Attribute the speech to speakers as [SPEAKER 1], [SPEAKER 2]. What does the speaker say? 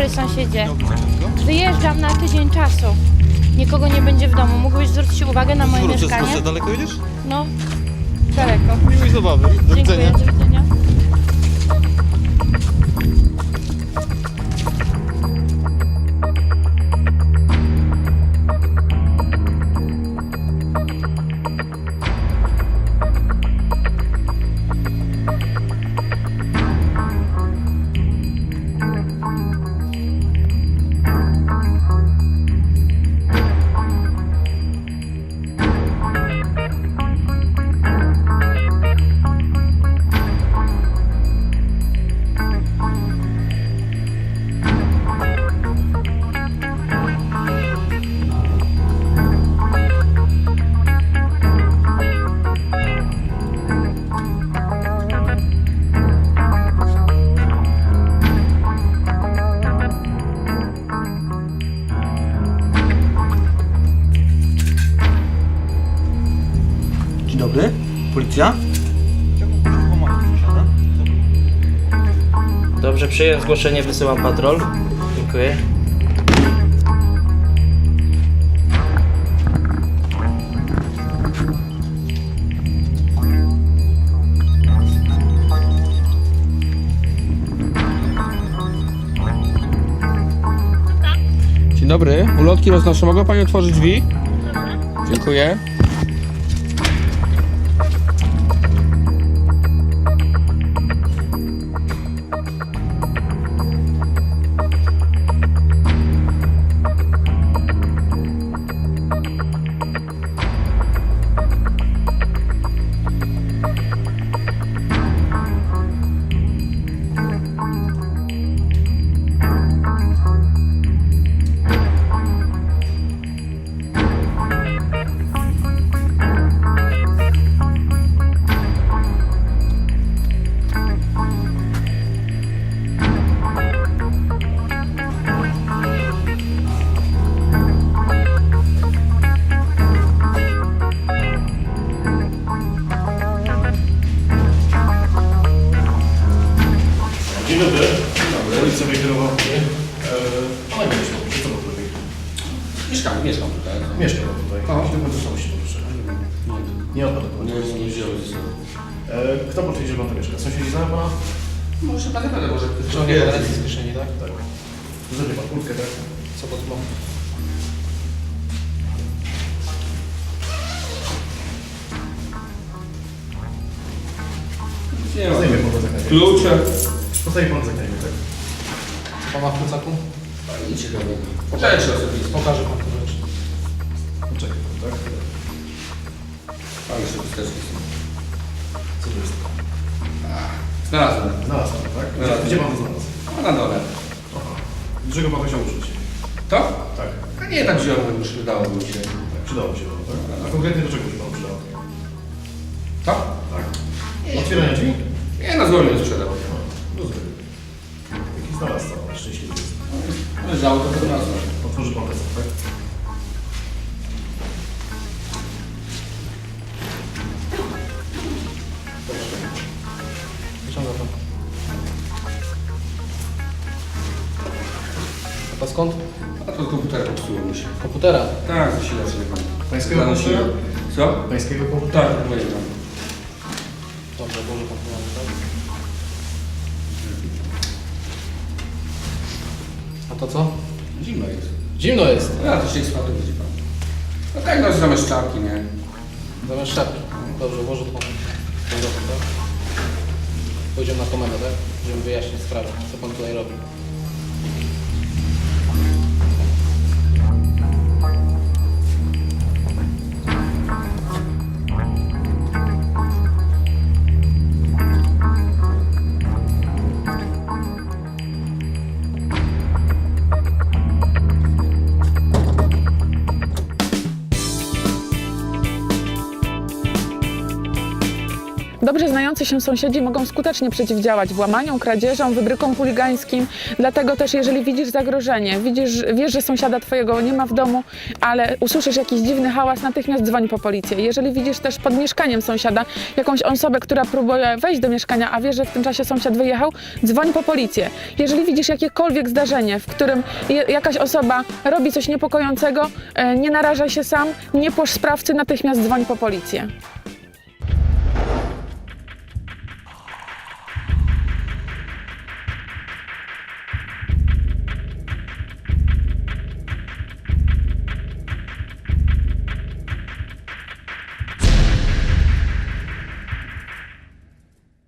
[SPEAKER 1] dobry sąsiedzie. Wyjeżdżam na tydzień czasu. Nikogo nie będzie w domu. Mógłbyś zwrócić uwagę na moje
[SPEAKER 2] Wrócę,
[SPEAKER 1] mieszkanie?
[SPEAKER 2] daleko jedziesz?
[SPEAKER 1] No, daleko.
[SPEAKER 2] Miłej zabawy. Do
[SPEAKER 1] Dziękuję,
[SPEAKER 2] widzenia.
[SPEAKER 3] Dobry, policja?
[SPEAKER 4] Dobrze, przyjąłem zgłoszenie, wysyłam patrol. Dziękuję.
[SPEAKER 3] Dzień dobry, ulotki roznoszę. Mogła Pani otworzyć drzwi? Dziękuję.
[SPEAKER 5] Wykierował mnie. Ale nie mieszkam, czy co pan robi?
[SPEAKER 6] Mieszkam, mieszkam tutaj.
[SPEAKER 5] Mieszkam tutaj.
[SPEAKER 6] O.
[SPEAKER 5] Gdzie pan został się proszę? Nie odpadł pan.
[SPEAKER 6] Nie, nie wziąłem ze sobą.
[SPEAKER 5] E, Kto potwierdzi, że pan tu mieszka? Sąsiedzi znają pana?
[SPEAKER 6] Może pan nie będę, może ktoś
[SPEAKER 5] Wyciągnie pan ręce z kieszeni, tak? Tak. Zrobię pan kurtkę, tak? Co pod dmą?
[SPEAKER 6] Nie ma.
[SPEAKER 5] Zdejmie pan zakręcie.
[SPEAKER 6] Klucze.
[SPEAKER 5] Postawi pan zakręcie,
[SPEAKER 7] Pan ma w plecaku?
[SPEAKER 6] Nic ciekawego. Rzeczy osobiste.
[SPEAKER 7] Pokażę pan te rzeczy.
[SPEAKER 5] Czekaj pan, tak?
[SPEAKER 6] Ale jeszcze chusteczki są.
[SPEAKER 5] Co to jest?
[SPEAKER 6] Znalazłem.
[SPEAKER 5] Znalazł pan, tak? Gdzie,
[SPEAKER 6] Znalazłem.
[SPEAKER 5] gdzie pan to znalazł?
[SPEAKER 6] A na dole.
[SPEAKER 5] Aha. Do czego pan to chciał użyć?
[SPEAKER 6] To?
[SPEAKER 5] Tak.
[SPEAKER 6] A nie, tak wziąłem, już wydało mi się.
[SPEAKER 5] Tak, przydało się panu, tak? A konkretnie do czego się panu przydało?
[SPEAKER 6] To?
[SPEAKER 5] Tak. Otwieranie drzwi?
[SPEAKER 6] Nie, na złomie sprzedał.
[SPEAKER 7] A to skąd?
[SPEAKER 6] A to komputer popsuło mi się.
[SPEAKER 7] Komputera.
[SPEAKER 6] Tak, zasilacz nie pan.
[SPEAKER 5] Pańskiego
[SPEAKER 6] Zanosiłem. Co?
[SPEAKER 5] Pańskiego komputera?
[SPEAKER 6] Tak, moje tam.
[SPEAKER 7] Dobrze, może pan tak? A to co?
[SPEAKER 6] Zimno jest.
[SPEAKER 7] Zimno jest.
[SPEAKER 6] Ja to się spadł, widzi pan. No tak, no zamiast czapki, nie?
[SPEAKER 7] Zamiast sztabki. Dobrze, włożę to pan tak? Pójdziemy na komendę, tak? Żeby wyjaśnić sprawę, co pan tutaj robi.
[SPEAKER 2] Dobrze znający się sąsiedzi mogą skutecznie przeciwdziałać włamaniom, kradzieżom, wybrykom chuligańskim. Dlatego też, jeżeli widzisz zagrożenie, widzisz, wiesz, że sąsiada twojego nie ma w domu, ale usłyszysz jakiś dziwny hałas, natychmiast dzwoń po policję. Jeżeli widzisz też pod mieszkaniem sąsiada jakąś osobę, która próbuje wejść do mieszkania, a wiesz, że w tym czasie sąsiad wyjechał, dzwoń po policję. Jeżeli widzisz jakiekolwiek zdarzenie, w którym jakaś osoba robi coś niepokojącego, e, nie narażaj się sam, nie płosz sprawcy, natychmiast dzwoń po policję.